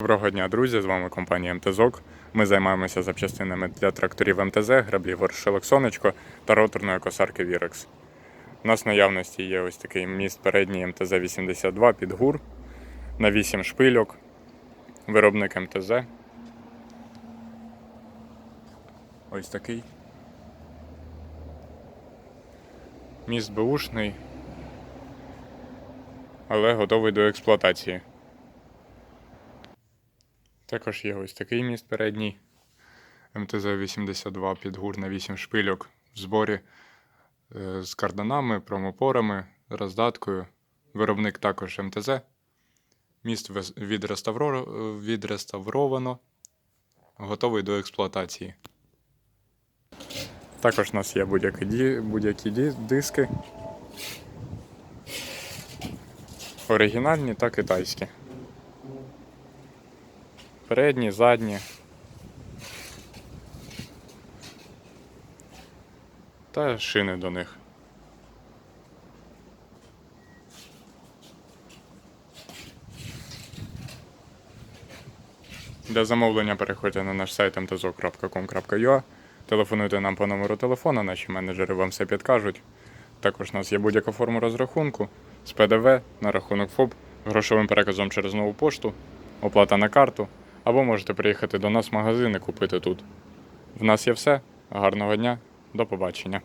Доброго дня, друзі! З вами компанія МТЗОК. Ми займаємося запчастинами для тракторів МТЗ, граблів Воршилок Сонечко та роторної косарки Вірекс. У нас в наявності є ось такий міст передній МТЗ-82 під гур на 8 шпильок. Виробник МТЗ. Ось такий. Міст беушний, але готовий до експлуатації. Також є ось такий міст передній. МТЗ-82 під гур на 8 шпильок в зборі е, з карданами, промопорами, роздаткою. Виробник також МТЗ. Міст відреставро- відреставровано, готовий до експлуатації. Також у нас є будь-які, ді- диски. Оригінальні та китайські. Передні, задні. Та шини до них. Для замовлення переходьте на наш сайт mtzo.com.ua Телефонуйте нам по номеру телефона, наші менеджери вам все підкажуть. Також у нас є будь-яка форма розрахунку з ПДВ на рахунок ФОП, грошовим переказом через нову пошту, оплата на карту, або можете приїхати до нас в магазин і купити тут. В нас є все. Гарного дня, до побачення.